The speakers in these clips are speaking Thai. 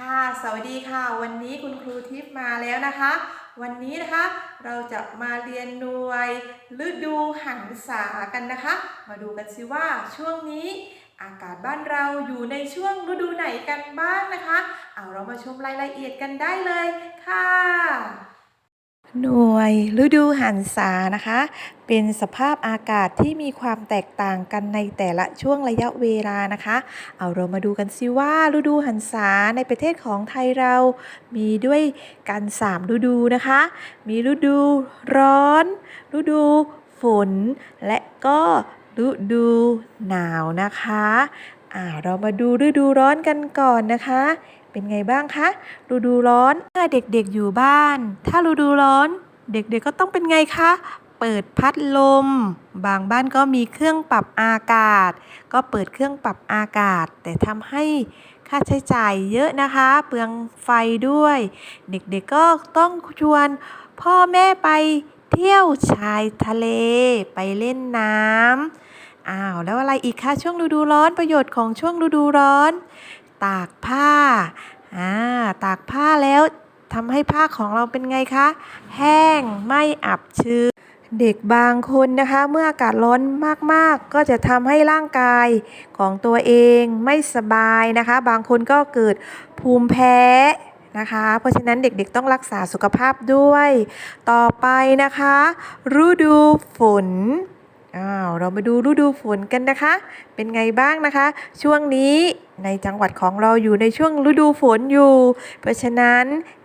ค่ะ สวัสดีค่ะ วันนี้คุณครูทิพย์มาแล้วนะคะ วันนี้นะคะเราจะมาเรียนหน่วยฤดูหันษากันนะคะ มาดูกันสิว่าช่วงนี้ อากาศบ้านเราอยู่ในช่วงฤดูไหนกันบ้างนะคะ เอาเรามาชมรายละเอียดกันได้เลยค่ะ หน่วยฤดูหันษานะคะ เป็นสภาพอากาศที่มีความแตกต่างกันในแต่ละช่วงระยะเวลานะคะ เอาเรามาดูกันสิว่าฤดูหันษาในประเทศของไทยเรา มีด้วยกัน 3 ฤดูนะคะ มีฤดูร้อน ฤดูฝน และก็ฤดูหนาวนะคะอ่าเรามาดูฤดูร้อนกันก่อนนะคะ เป็นไงบ้างคะฤดูร้อนถ้าเด็กๆอยู่บ้าน ถ้าฤดูร้อน เด็กๆก็ต้องเป็นไงคะเปิดพัดลม บางบ้านก็มีเครื่องปรับอากาศ ก็เปิดเครื่องปรับอากาศ แต่ทำให้ค่าใช้จ่ายเยอะนะคะ เปลืองไฟด้วย เด็กๆก็ต้องชวนพ่อแม่ไปเที่ยวชายทะเล ไปเล่นน้ำอ้าวแล้วอะไรอีกคะช่วงฤดูร้อนประโยชน์ของช่วงฤดูร้อน ตากผ้าอ่าตากผ้าแล้วทำให้ผ้าของเราเป็นไงคะ แห้งไม่อับชื้นเด็กบางคนนะคะ เมื่ออากาศร้อนมากๆ ก็จะทำให้ร่างกายของตัวเองไม่สบายนะคะ บางคนก็เกิดภูมิแพ้นะคะ เพราะฉะนั้นเด็กๆต้องรักษาสุขภาพด้วย ต่อไปนะคะ ฤดูฝน อ้าวเรามาดูฤดูฝนกันนะคะ เป็นไงบ้างนะคะ ช่วงนี้ในจังหวัดของเราอยู่ในช่วงฤดูฝนอยู่ เพราะฉะนั้น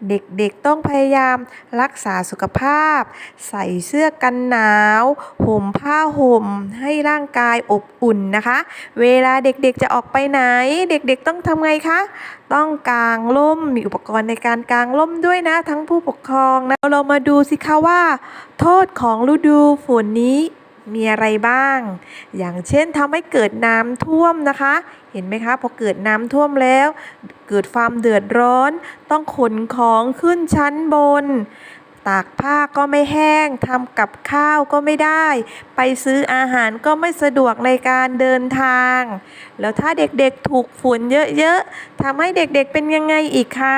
เด็กๆต้องพยายามรักษาสุขภาพ ใส่เสื้อกันหนาวห่มผ้าห่ม ให้ร่างกายอบอุ่นนะคะ เวลาเด็กๆจะออกไปไหน เด็กๆต้องทำไงคะ ต้องกางร่มมีอุปกรณ์ในการกางร่มด้วยนะ ทั้งผู้ปกครองนะเรามาดูสิคะว่า โทษของฤดูฝนนี้ มีอะไรบ้าง อย่างเช่นทำให้เกิดน้ำท่วมนะคะ เห็นไหมคะพอเกิดน้ำท่วมแล้ว เกิดความเดือดร้อน ต้องขนของขึ้นชั้นบน ตากผ้าก็ไม่แห้งทำกับข้าวก็ไม่ได้ ไปซื้ออาหารก็ไม่สะดวกในการเดินทาง แล้วถ้าเด็กๆถูกฝุ่นเยอะๆทำให้เด็กๆเป็นยังไงอีกคะ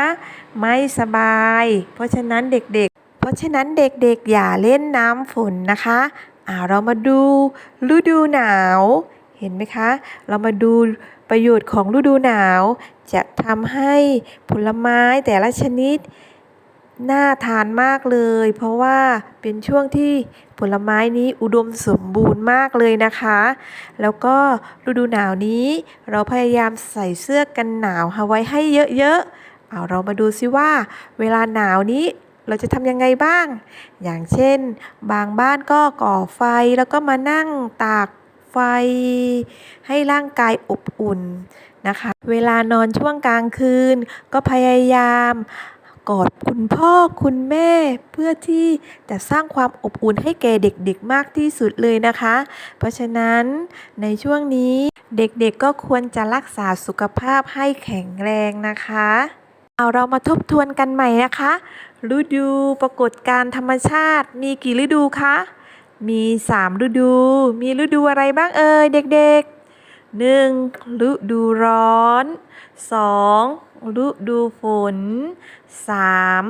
ไม่สบาย เพราะฉะนั้นเด็กๆ เพราะฉะนั้นเด็กๆอย่าเล่นน้ำฝนนะคะ อ่าเรามาดูฤดูหนาว เห็นไหมคะ เรามาดูประโยชน์ของฤดูหนาว จะทำให้ผลไม้แต่ละชนิดน่าทานมากเลย เพราะว่าเป็นช่วงที่ผลไม้นี้อุดมสมบูรณ์มากเลยนะคะ แล้วก็ฤดูหนาวนี้เราพยายามใส่เสื้อกันหนาวเอาไว้ให้เยอะๆเอาเรามาดูซิว่า เวลาหนาวนี้ เราจะทำยังไงบ้าง อย่างเช่น บางบ้านก็ก่อไฟแล้วก็มานั่งตากไฟ ให้ร่างกายอบอุ่นนะคะ เวลานอนช่วงกลางคืน ก็พยายามกอดคุณพ่อคุณแม่เพื่อที่จะสร้างความอบอุ่นให้แก่เด็กๆมากที่สุดเลยนะคะ เพราะฉะนั้นในช่วงนี้เด็กๆก็ควรจะรักษาสุขภาพให้แข็งแรงนะคะ เอาเรามาทบทวนกันใหม่นะคะ ฤดูปรากฏการธรรมชาติมีกี่ฤดูคะ มีสามฤดู มีฤดูอะไรบ้างเอ่ยเด็กๆหนึ่งฤดูร้อนสองฤดูฝนสาม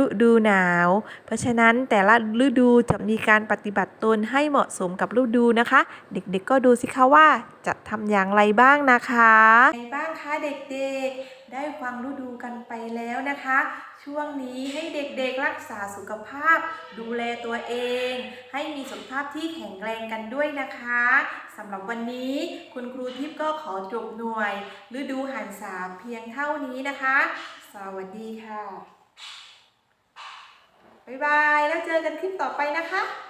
ฤดูหนาว เพราะฉะนั้นแต่ละฤดูจะมีการปฏิบัติตนให้เหมาะสมกับฤดูนะคะ เด็กๆก็ดูสิคะว่าจะทำอย่างไรบ้างนะคะอะไงบ้างคะเด็กๆ ได้ฟังฤดูกันไปแล้วนะคะ ช่วงนี้ให้เด็กๆรักษาสุขภาพ ดูแลตัวเอง ให้มีสุขภาพที่แข็งแรงกันด้วยนะคะสำหรับวันนี้คุณครูทิพย์ก็ขอจบหน่วย ฤดูหันษาเพียงเท่านี้นะคะ สวัสดีค่ะ บ๊ายบาย แล้วเจอกันคลิปต่อไปนะคะ